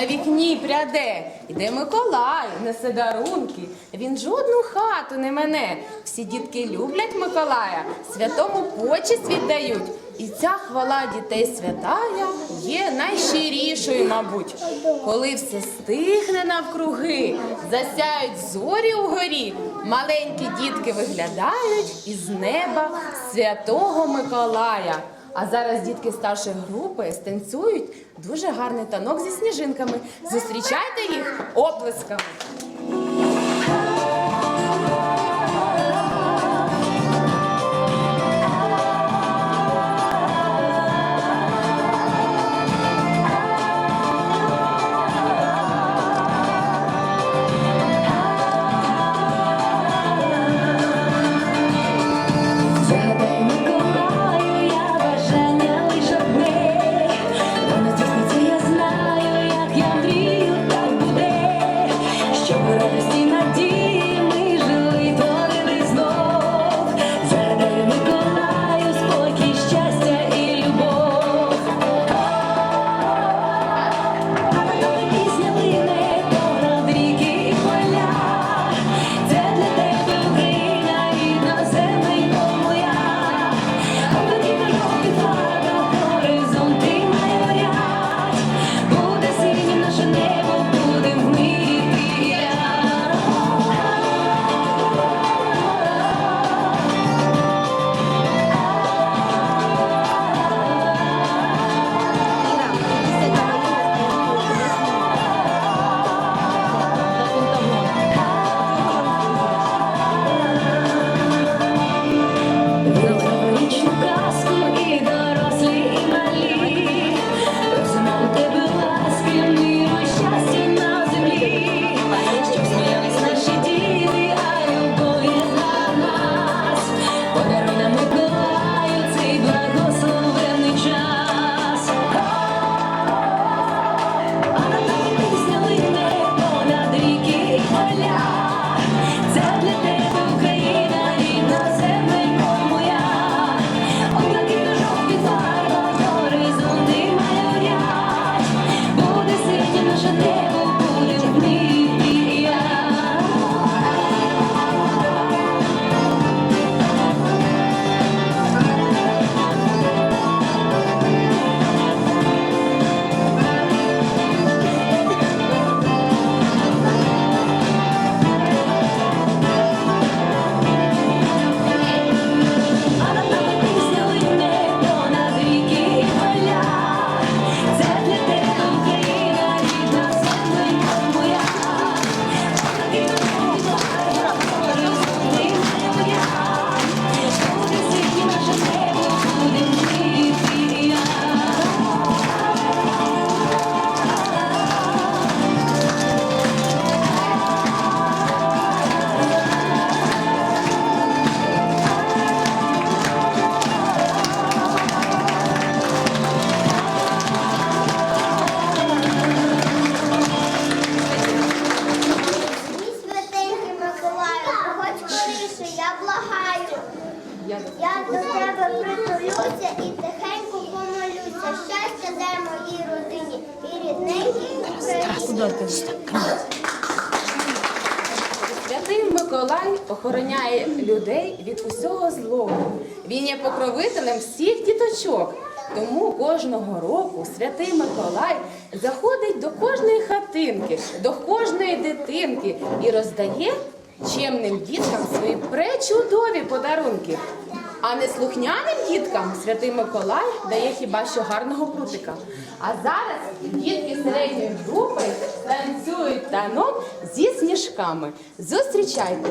на вікні пряде. Іде Миколай, несе дарунки. Він жодну хату не мене. Всі дітки люблять Миколая, святому почесть віддають. І ця хвала дітей святая є найщирішою, мабуть. Коли все стихне навкруги, засяють зорі угорі, маленькі дітки виглядають із неба святого Миколая. А зараз дітки старшої групи станцюють дуже гарний танок зі сніжинками. Зустрічайте їх оплесками. Я до тебе притулюся і тихенько помолюся. Щастя дай моїй родині і рідненькій Україні. Святий Миколай охороняє людей від усього злого. Він є покровителем всіх діточок. Тому кожного року святий Миколай заходить до кожної хатинки, до кожної дитинки і роздає чемним діткам свої пречудові подарунки. А неслухняним діткам святий Миколай дає хіба що гарного прутика. А зараз дітки середньої групи танцюють танок зі сніжками. Зустрічайте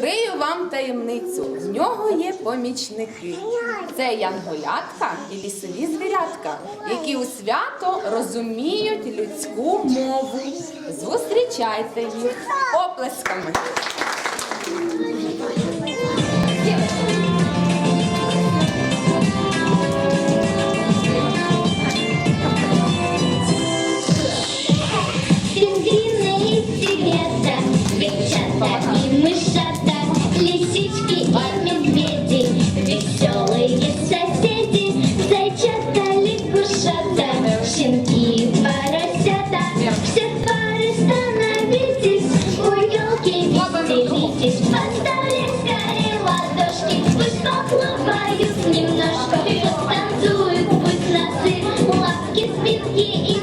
Відкрию вам таємницю. В нього є помічники. Це янголятка і лісові звірятка, які у свято розуміють людську мову. Зустрічайте їх оплесками. Немножко танцуют, пусть носы, лапки, спинки и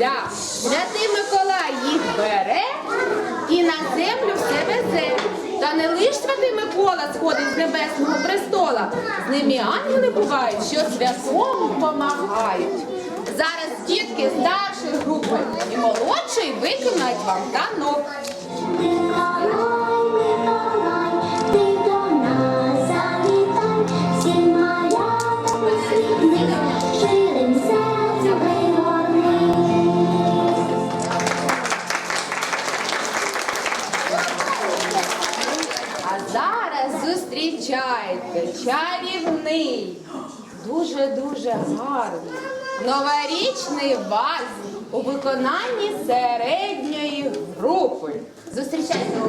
дідуся. Святий Миколай їх бере і на землю все везе. Та не лиш святий Микола сходить з небесного престола. З ними ангели бувають, що святому помагають. Зараз дітки старшої групи і молодшої виконають вам танок. дуже-дуже гарний новорічний ваз у виконанні середньої групи. Зустрічайте.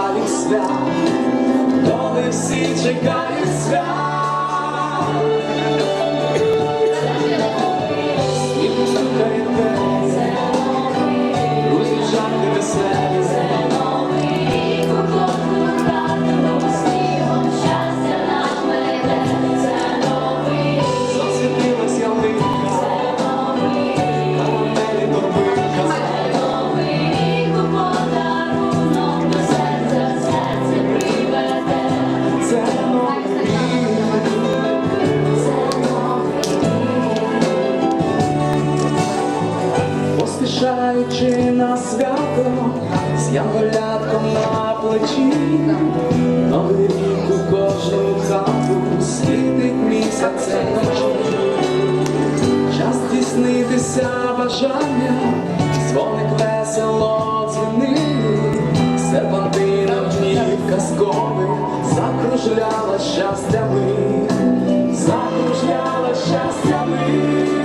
чекають свят, коли всі чекають свят. Роз'їжджайте веселі. з яголятком на плечі, новий рік кожну хату світить місяцем ночі. Час здійснитися бажання, дзвоник весело дзвіни, серпантина днів казкових закружляла щастями, закружляла щастями.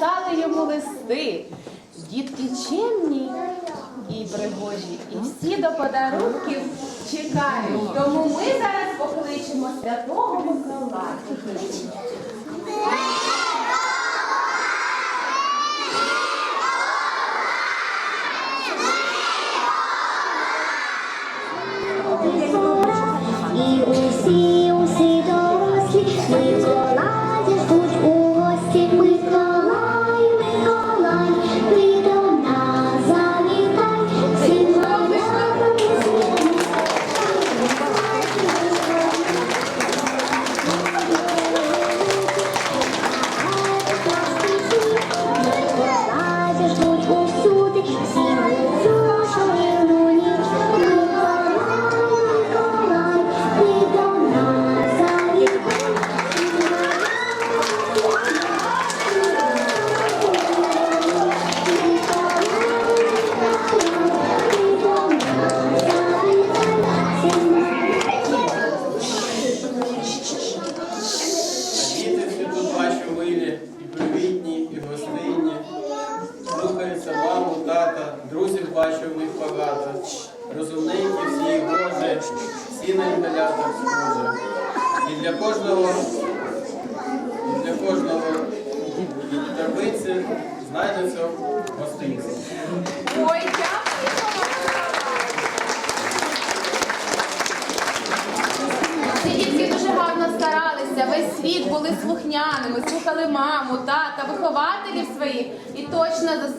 писали йому листи. Дітки чемні і пригожі, і всі до подарунків чекають. Тому ми зараз покличемо святого Миколая. І усі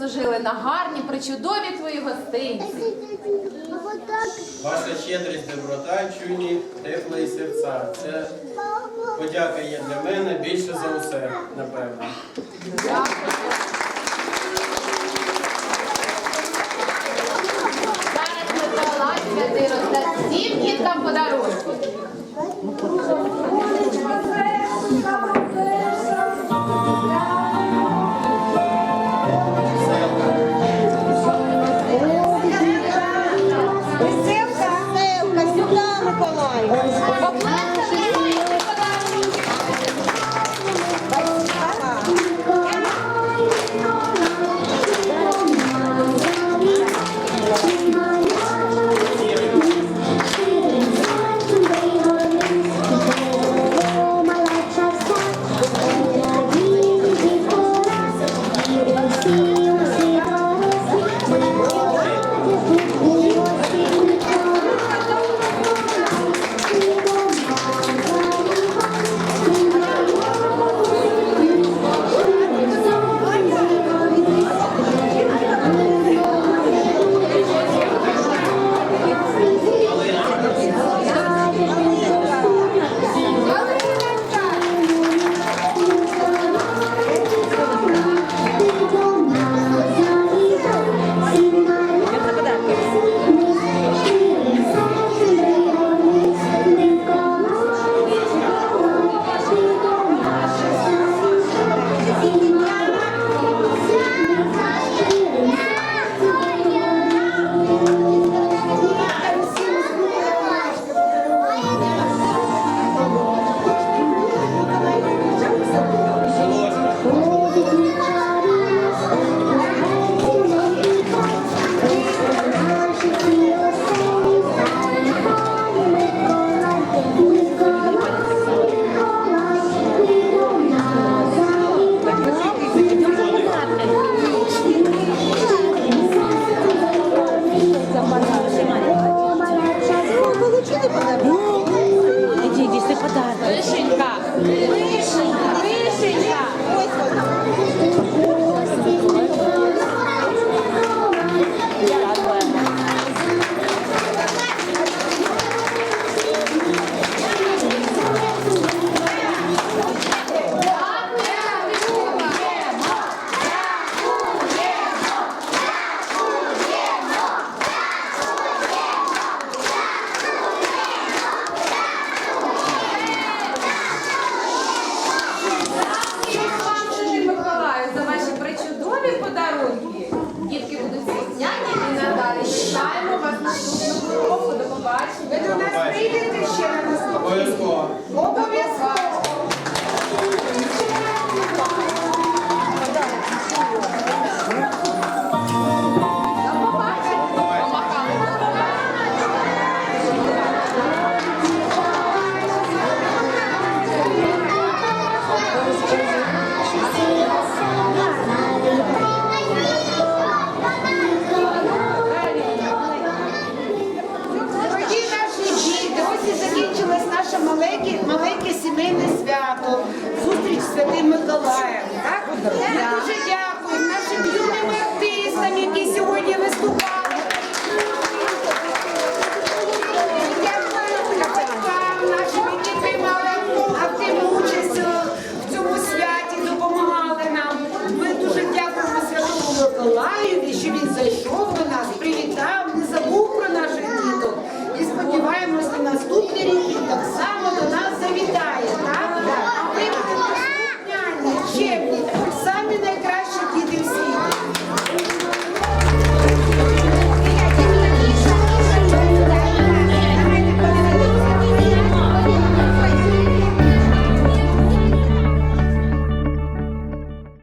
заслужили на гарні, причудові твої гостинці. Ваша щедрість, доброта, чуйні, теплі серця. Це подяка є для мене більше за усе, напевно. Дякую. Зараз ми роздасть всім діткам подарунки. до нас прийдете ще на наступний.